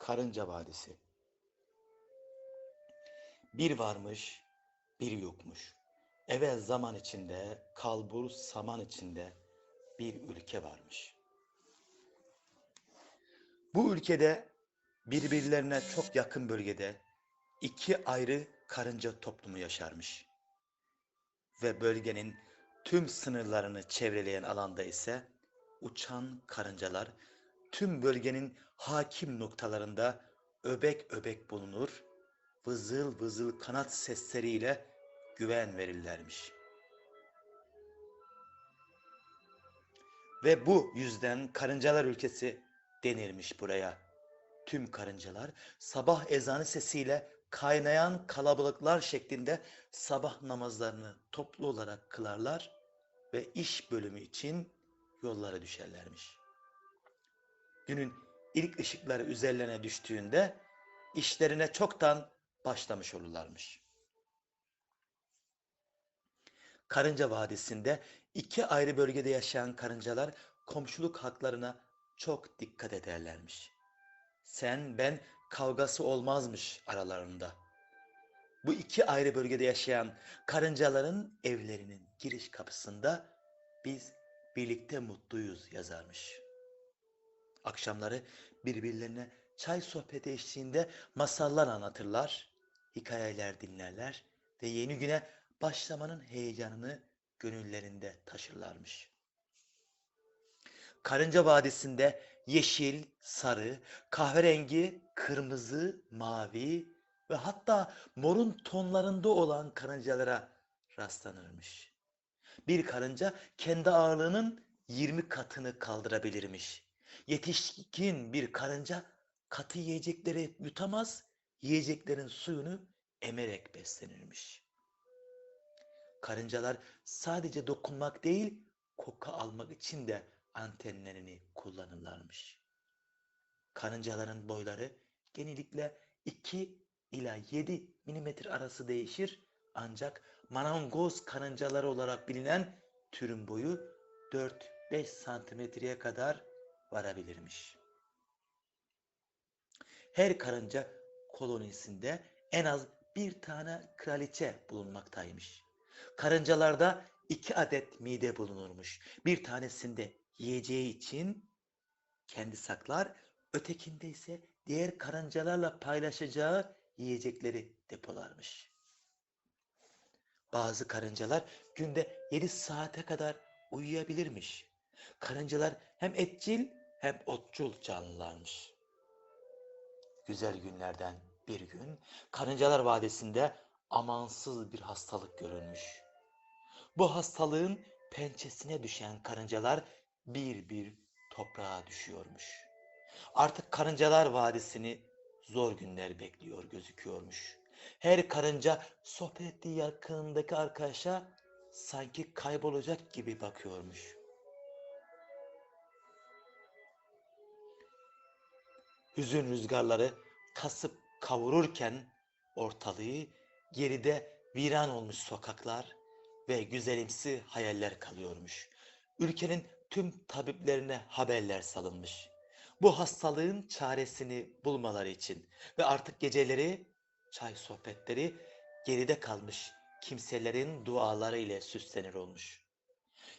Karınca Vadisi Bir varmış, bir yokmuş. Evvel zaman içinde, kalbur saman içinde bir ülke varmış. Bu ülkede birbirlerine çok yakın bölgede iki ayrı karınca toplumu yaşarmış. Ve bölgenin tüm sınırlarını çevreleyen alanda ise uçan karıncalar tüm bölgenin hakim noktalarında öbek öbek bulunur, vızıl vızıl kanat sesleriyle güven verirlermiş. Ve bu yüzden karıncalar ülkesi denirmiş buraya. Tüm karıncalar sabah ezanı sesiyle kaynayan kalabalıklar şeklinde sabah namazlarını toplu olarak kılarlar ve iş bölümü için yollara düşerlermiş. Günün ilk ışıkları üzerlerine düştüğünde işlerine çoktan başlamış olurlarmış. Karınca Vadisi'nde iki ayrı bölgede yaşayan karıncalar komşuluk haklarına çok dikkat ederlermiş. Sen ben kavgası olmazmış aralarında. Bu iki ayrı bölgede yaşayan karıncaların evlerinin giriş kapısında biz birlikte mutluyuz yazarmış. Akşamları birbirlerine çay sohbeti eşliğinde masallar anlatırlar, hikayeler dinlerler ve yeni güne başlamanın heyecanını gönüllerinde taşırlarmış. Karınca Vadisi'nde yeşil, sarı, kahverengi, kırmızı, mavi ve hatta morun tonlarında olan karıncalara rastlanırmış. Bir karınca kendi ağırlığının 20 katını kaldırabilirmiş. Yetişkin bir karınca katı yiyecekleri yutamaz, yiyeceklerin suyunu emerek beslenirmiş. Karıncalar sadece dokunmak değil, koku almak için de antenlerini kullanırlarmış. Karıncaların boyları genellikle 2 ila 7 milimetre arası değişir ancak marangoz karıncaları olarak bilinen türün boyu 4-5 santimetreye kadar varabilirmiş. Her karınca kolonisinde en az bir tane kraliçe bulunmaktaymış. Karıncalarda iki adet mide bulunurmuş. Bir tanesinde yiyeceği için kendi saklar, ötekinde ise diğer karıncalarla paylaşacağı yiyecekleri depolarmış. Bazı karıncalar günde 7 saate kadar uyuyabilirmiş. Karıncalar hem etçil hem otçul canlılarmış. Güzel günlerden bir gün Karıncalar Vadisi'nde amansız bir hastalık görülmüş. Bu hastalığın pençesine düşen karıncalar bir bir toprağa düşüyormuş. Artık Karıncalar Vadisi'ni zor günler bekliyor gözüküyormuş. Her karınca sohbet ettiği arkadaşa sanki kaybolacak gibi bakıyormuş. Hüzün rüzgarları kasıp kavururken ortalığı geride viran olmuş sokaklar ve güzelimsi hayaller kalıyormuş. Ülkenin tüm tabiplerine haberler salınmış. Bu hastalığın çaresini bulmaları için ve artık geceleri çay sohbetleri geride kalmış kimselerin duaları ile süslenir olmuş.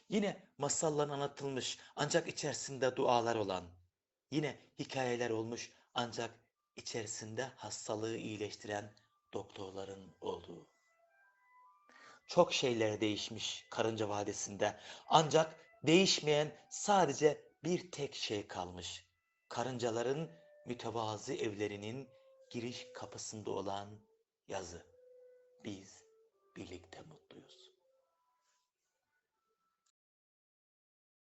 Yine masallar anlatılmış ancak içerisinde dualar olan, yine hikayeler olmuş ancak içerisinde hastalığı iyileştiren doktorların olduğu. Çok şeyler değişmiş Karınca Vadisi'nde ancak değişmeyen sadece bir tek şey kalmış. Karıncaların mütevazı evlerinin giriş kapısında olan yazı. Biz birlikte mutlu.